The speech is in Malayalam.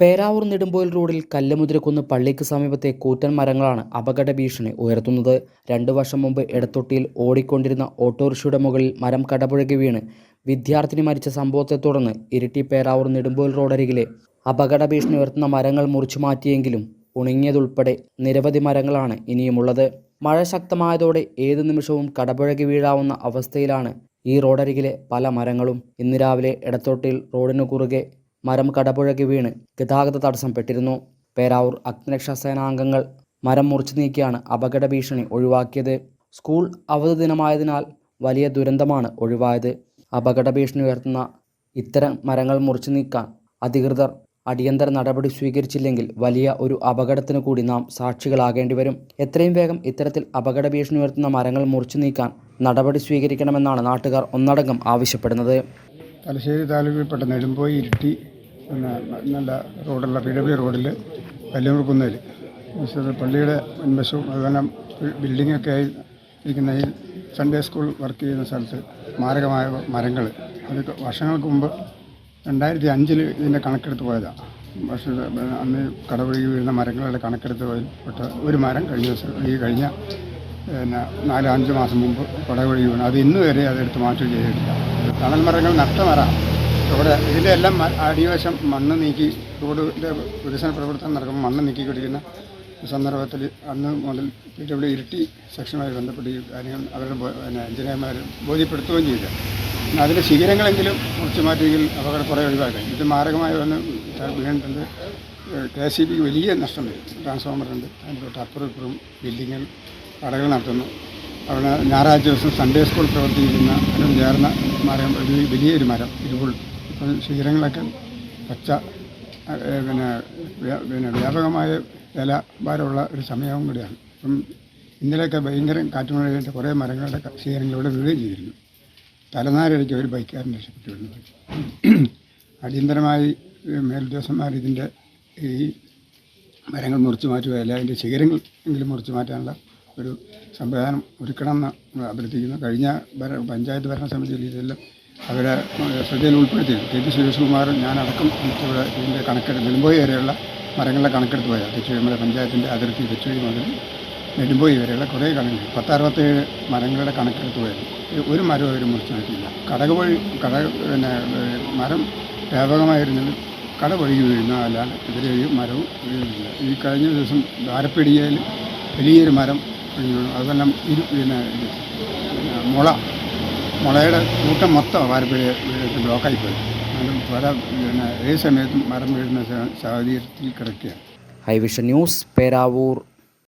പേരാവൂർ നെടുമ്പോയിൽ റോഡിൽ കല്ലുമുതിരക്കുന്ന് പള്ളിക്ക് സമീപത്തെ കൂറ്റൻ മരങ്ങളാണ് അപകട ഭീഷണി ഉയർത്തുന്നത്. രണ്ടു വർഷം മുമ്പ് ഇടത്തൊട്ടിയിൽ ഓടിക്കൊണ്ടിരുന്ന ഓട്ടോറിക്ഷയുടെ മുകളിൽ മരം കടപുഴകി വീണ് വിദ്യാർത്ഥിനി മരിച്ച സംഭവത്തെ തുടർന്ന് ഇരിട്ടി പേരാവൂർ നെടുമ്പോയിൽ റോഡരികിലെ അപകട ഭീഷണി ഉയർത്തുന്ന മരങ്ങൾ മുറിച്ചു മാറ്റിയെങ്കിലും ഉണങ്ങിയതുൾപ്പെടെ നിരവധി മരങ്ങളാണ് ഇനിയുമുള്ളത്. മഴ ശക്തമായതോടെ ഏതു നിമിഷവും കടപുഴകി വീഴാവുന്ന അവസ്ഥയിലാണ് ഈ റോഡരികിലെ പല മരങ്ങളും. ഇന്ന് രാവിലെ ഇടത്തൊട്ടിയിൽ റോഡിനു കുറുകെ മരം കടപുഴകി വീണ് ഗതാഗത തടസ്സപ്പെട്ടിരുന്നു പേരാവൂർ അഗ്നിരക്ഷാ സേനാംഗങ്ങൾ മരം മുറിച്ചു നീക്കിയാണ് അപകട ഭീഷണി ഒഴിവാക്കിയത്. സ്കൂൾ അവധി ദിനമായതിനാൽ വലിയ ദുരന്തമാണ് ഒഴിവായത്. അപകട ഭീഷണി ഉയർത്തുന്ന ഇത്തരം മരങ്ങൾ മുറിച്ചു നീക്കാൻ അധികൃതർ അടിയന്തര നടപടി സ്വീകരിച്ചില്ലെങ്കിൽ വലിയ ഒരു അപകടത്തിന് കൂടി നാം സാക്ഷികളാകേണ്ടി വരും. എത്രയും വേഗം ഇത്തരത്തിൽ അപകട ഭീഷണി ഉയർത്തുന്ന മരങ്ങൾ മുറിച്ചു നീക്കാൻ നടപടി സ്വീകരിക്കണമെന്നാണ് നാട്ടുകാർ ഒന്നടങ്കം ആവശ്യപ്പെടുന്നത്. തലശ്ശേരി താലൂക്കിൽപ്പെട്ട നെടുമ്പോയി ഇരുട്ടി നല്ല റോഡുള്ള പി ഡബ്ല്യു റോഡിൽ കല്ലൂർക്കുന്നതിൽ പള്ളിയുടെ മുൻവശവും അതുപോലെ ബിൽഡിങ്ങൊക്കെ ആയി ഇരിക്കുന്ന ഈ സൺഡേ സ്കൂൾ വർക്ക് ചെയ്യുന്ന സ്ഥലത്ത് മാരകമായ മരങ്ങൾ അത് വർഷങ്ങൾക്ക് മുമ്പ് രണ്ടായിരത്തി അഞ്ചിൽ ഇതിന്റെ കണക്കെടുത്ത് പോയതാണ് പക്ഷേ അന്ന് കടപുഴകി വീഴുന്ന മരങ്ങളുടെ കണക്കെടുത്ത് പെട്ട ഒരു മരം കഴിഞ്ഞ ദിവസം ഈ കഴിഞ്ഞ പിന്നെ നാല് അഞ്ച് മാസം മുമ്പ് കടപുഴകി വീണു. അത് ഇന്ന് വരെ അതെടുത്ത് മാറ്റുകയും ചെയ്തിട്ടില്ല. തണൽ മരങ്ങൾ നഷ്ടമരം ഇവിടെ ഇതിന്റെ എല്ലാം അടിവശം മണ്ണ് നീക്കി റോഡിന്റെ വികസന പ്രവർത്തനം നടക്കുമ്പോൾ മണ്ണ് നീക്കി കുടിക്കുന്ന സന്ദർഭത്തിൽ അന്ന് മുതൽ പി ഡബ്ല്യു ഇരിട്ടി സെക്ഷനുമായി ബന്ധപ്പെട്ട് കാര്യങ്ങൾ അവരുടെ പിന്നെ എഞ്ചിനീയർമാർ ബോധ്യപ്പെടുത്തുകയും ചെയ്തു. പിന്നെ അതിന്റെ ശിഖരങ്ങളെങ്കിലും മുറിച്ചു മാറ്റിയെങ്കിൽ അപകടം കുറേ ഒഴിവാക്കാം. ഇത് മാരകമായി വന്ന് വീണിട്ടുണ്ട്. കെ സി ബിക്ക് വലിയ നഷ്ടം വരും. ട്രാൻസ്ഫോമറുണ്ട് അതിന്റെ തൊട്ട് അപ്പുറം ഇപ്പുറം ബിൽഡിങ്ങിൽ കടകൾ നടത്തുന്നു. അവിടെ ഞായറാഴ്ച ദിവസം സൺഡേ സ്കൂൾ പ്രവർത്തിക്കുന്ന ചേർന്ന മരം ഒരു വലിയൊരു മരം ഇരുപുൾ ഇപ്പം ശീലങ്ങളൊക്കെ പച്ച പിന്നെ പിന്നെ വ്യാപകമായ വില ഭാരമുള്ള ഒരു സമയവും കൂടിയാണ്. ഇപ്പം ഇന്നലെയൊക്കെ ഭയങ്കര കാറ്റുമഴ കഴിഞ്ഞ കുറേ മരങ്ങളുടെ ശിഖരങ്ങളിലൂടെ വീഴുകയും ചെയ്തിരുന്നു. തലനാരിഴയ്ക്ക് ഒരു ബൈക്കുകാരൻ രക്ഷപ്പെട്ടു വരുന്നത് അടിയന്തരമായി മേലുദ്യോഗസ്ഥന്മാർ ഇതിന്റെ ഈ മരങ്ങൾ മുറിച്ച് മാറ്റുക അല്ല അതിന്റെ ശിഖരങ്ങൾ എങ്കിലും മുറിച്ച് മാറ്റാനുള്ള ഒരു സംവിധാനം ഒരുക്കണമെന്ന് നമ്മൾ അഭ്യർത്ഥിക്കുന്നു. കഴിഞ്ഞ ഭര പഞ്ചായത്ത് ഭരണസമിതിയിൽ ഇതെല്ലാം അവരെ ശ്രദ്ധയിൽ ഉൾപ്പെടുത്തി കെ പി സുരേഷ്കുമാറും ഞാനടക്കം ഇവിടെ ഇതിന്റെ കണക്കെടുത്ത് നെടുമ്പോയി വരെയുള്ള മരങ്ങളുടെ കണക്കെടുത്ത് പോയത്. തെച്ചുവഴിമല പഞ്ചായത്തിന്റെ അതിർത്തി തെച്ചുവഴി മുതൽ നെടുമ്പോയി വരെയുള്ള കുറേ കണക്ക് പത്താറുപത്തേഴ് മരങ്ങളുടെ കണക്കെടുത്ത് പോയത്. ഒരു മരം അവർ മുറിച്ച് നോക്കിയില്ല കടക വഴി കട പിന്നെ മരം വ്യാപകമായിരുന്നത് കട ഒഴുകി വീഴുന്ന അല്ലാതെ ഇതിലൊരു മരവും വീഴുന്നില്ല. ഈ കഴിഞ്ഞ ദിവസം ധാരപ്പിടിയയിൽ വലിയൊരു മരം അതെല്ലാം ഇരു പിന്നെ മുള മുളയുടെ കൂട്ടം മൊത്തം വാരപ്പിഴ ബ്ലോക്കായി പോയി അതും പല പിന്നെ ഏത് സമയത്തും മരം വീഴുന്ന സാഹചര്യത്തിൽ കിടക്കുകയാണ്. High vision news Peravoor.